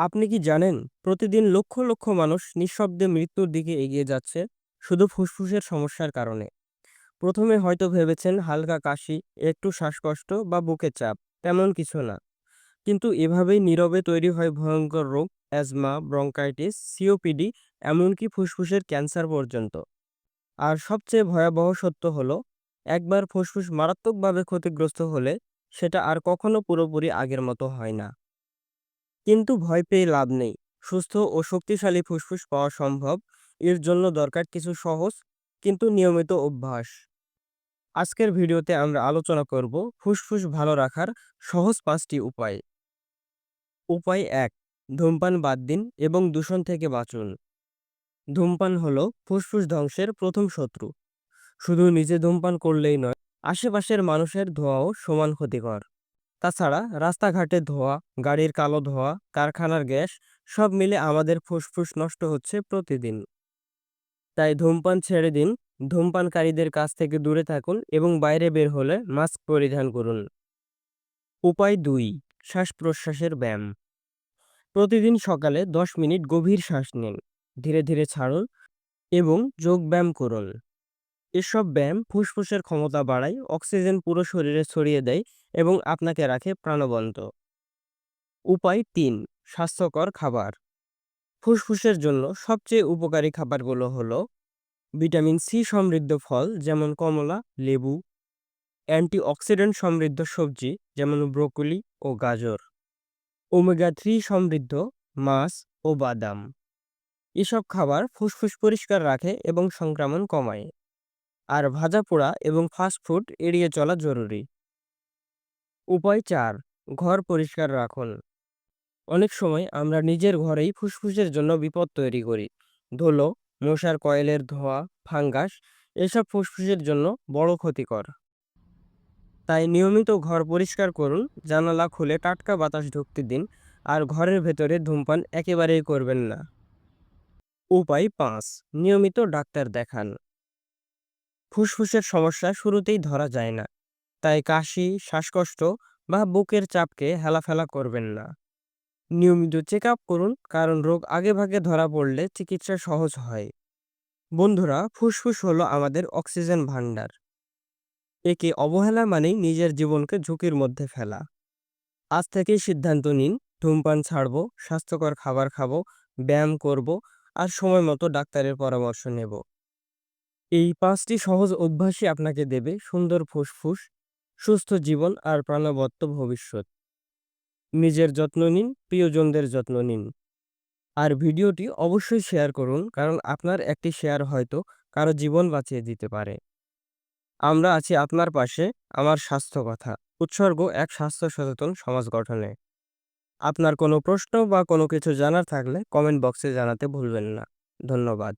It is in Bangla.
আপনি কি জানেন, প্রতিদিন লক্ষ লক্ষ মানুষ নিঃশব্দে মৃত্যুর দিকে এগিয়ে যাচ্ছে শুধু ফুসফুসের সমস্যার কারণে? প্রথমে হয়তো ভেবেছেন হালকা কাশি, একটু শ্বাসকষ্ট বা বুকে চাপ, তেমন কিছু না। কিন্তু এভাবেই নীরবে তৈরি হয় ভয়ঙ্কর রোগ, অ্যাজমা, ব্রঙ্কাইটিস, সিওপিডি, এমনকি ফুসফুসের ক্যান্সার পর্যন্ত। আর সবচেয়ে ভয়াবহ সত্য হলো, একবার ফুসফুস মারাত্মকভাবে ক্ষতিগ্রস্ত হলে সেটা আর কখনো পুরোপুরি আগের মতো হয় না। কিন্তু ভয় পেয়ে লাভ নেই। সুস্থ ও শক্তিশালী ফুসফুস পাওয়া সম্ভব। এর জন্য দরকার কিছু সহজ কিন্তু নিয়মিত অভ্যাস। আজকের ভিডিওতে আমরা আলোচনা করব ফুসফুস ভালো রাখার সহজ পাঁচটি উপায়। উপায় এক, ধূমপান বাদ দিন এবং দূষণ থেকে বাঁচুন। ধূমপান হলো ফুসফুস ধ্বংসের প্রথম শত্রু। শুধু নিজে ধূমপান করলেই নয়, আশেপাশের মানুষের ধোঁয়াও সমান ক্ষতিকর। তাছাড়া রাস্তাঘাটে ধোঁয়া, গাড়ির কালো ধোঁয়া, কারখানার গ্যাস, সব মিলে আমাদের ফুসফুস নষ্ট হচ্ছে প্রতিদিন। তাই ধূমপান ছেড়ে দিন, ধূমপানকারীদের কাছ থেকে দূরে থাকুন এবং বাইরে বের হলে মাস্ক পরিধান করুন। উপায় দুই শ্বাস প্রশ্বাসের ব্যায়াম। প্রতিদিন সকালে দশ মিনিট গভীর শ্বাস নিন, ধীরে ধীরে ছাড়ুন এবং যোগ ব্যায়াম করুন। এসব ব্যায়াম ফুসফুসের ক্ষমতা বাড়ায়, অক্সিজেন পুরো শরীরে ছড়িয়ে দেয় এবং আপনাকে রাখে প্রাণবন্ত। উপায় তিন, স্বাস্থ্যকর খাবার। ফুসফুসের জন্য সবচেয়ে উপকারী খাবারগুলো হলো ভিটামিন সি সমৃদ্ধ ফল, যেমন কমলা, লেবু, অ্যান্টিঅক্সিডেন্ট সমৃদ্ধ সবজি, যেমন ব্রোকলি ও গাজর। ওমেগা থ্রি সমৃদ্ধ মাছ ও বাদাম। এসব খাবার ফুসফুস পরিষ্কার রাখে এবং সংক্রমণ কমায়। আর ভাজা পোড়া এবং ফাস্টফুড এড়িয়ে চলা জরুরি। উপায় চার, ঘর পরিষ্কার রাখুন। অনেক সময় আমরা নিজের ঘরেই ফুসফুসের জন্য বিপদ তৈরি করি। ধুলো, মশার কয়েলের ধোয়া, ফাঙ্গাস এসব ফুসফুসের জন্য বড় ক্ষতিকর। তাই নিয়মিত ঘর পরিষ্কার করুন, জানালা খুলে টাটকা বাতাস ঢুকতে দিন আর ঘরের ভেতরে ধূমপান একেবারেই করবেন না। উপায় পাঁচ, নিয়মিত ডাক্তার দেখান। ফুসফুসের সমস্যা শুরুতেই ধরা যায় না। তাই কাশি, শ্বাসকষ্ট বা বুকের চাপকে হেলাফেলা করবেন না। নিয়মিত চেক আপ করুন, কারণ রোগ আগেভাগে ধরা পড়লে চিকিৎসা সহজ হয়। বন্ধুরা, ফুসফুস হলো আমাদের অক্সিজেন ভাণ্ডার। একে অবহেলা মানেই নিজের জীবনকে ঝুঁকির মধ্যে ফেলা। আজ থেকেই সিদ্ধান্ত নিন, ধূমপান ছাড়ব, স্বাস্থ্যকর খাবার খাব, ব্যায়াম করব, আর সময় মতো ডাক্তারের পরামর্শ নেব। এই পাঁচটি সহজ অভ্যাসই আপনাকে দেবে সুন্দর ফুসফুস, সুস্থ জীবন আর প্রাণবত্ত ভবিষ্যৎ। নিজের যত্ন নিন, প্রিয়জনদের যত্ন নিন। আর ভিডিওটি অবশ্যই শেয়ার করুন কারণ আপনার একটি শেয়ার হয়তো কারও জীবন বাঁচিয়ে দিতে পারে। আমরা আছি আপনার পাশে, আমার স্বাস্থ্য কথা, উৎসর্গ এক স্বাস্থ্য সচেতন সমাজ গঠনে। আপনার কোনো প্রশ্ন বা কোনো কিছু জানার থাকলে কমেন্ট বক্সে জানাতে ভুলবেন না। ধন্যবাদ।